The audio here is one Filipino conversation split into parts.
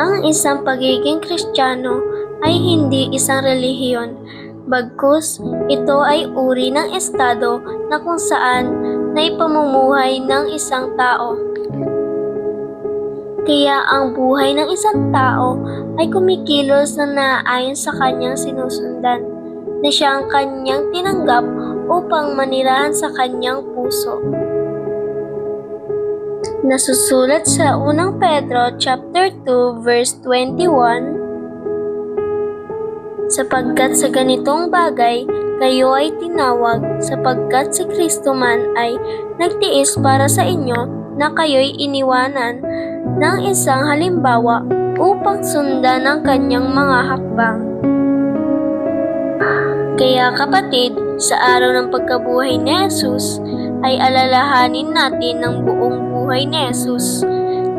Ang isang pagiging Kristiyano ay hindi isang relihiyon, bagkus ito ay uri ng estado na kung saan naipamumuhay ng isang tao. Kaya ang buhay ng isang tao ay kumikilos na naayon sa kanyang sinusundan, na siya ang kanyang tinanggap upang manirahan sa kanyang puso. Nasusulat sa unang Pedro chapter 2 verse 21 Sapagkat sa ganitong bagay kayo ay tinawag sapagkat si Kristo man ay nagtiis para sa inyo na kayo'y iniwanan ng isang halimbawa upang sundan ang kanyang mga hakbang. Kaya kapatid, sa araw ng pagkabuhay ni Jesus, ay alalahanin natin ng buong buhay ni Jesus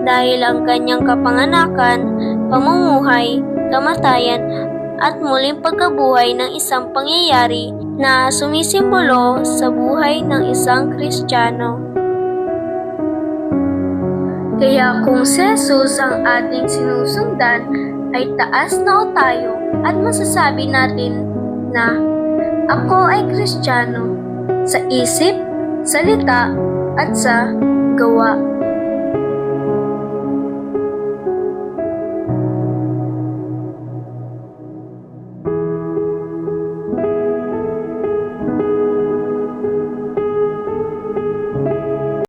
dahil ang kanyang kapanganakan, pamumuhay, kamatayan, at muling pagkabuhay ng isang pangyayari na sumisimbolo sa buhay ng isang Kristiyano. Kaya kung si Jesus ang ating sinusundan, ay taas na o tayo at masasabi natin na ako ay Kristiyano sa isip, salita at sa 的我。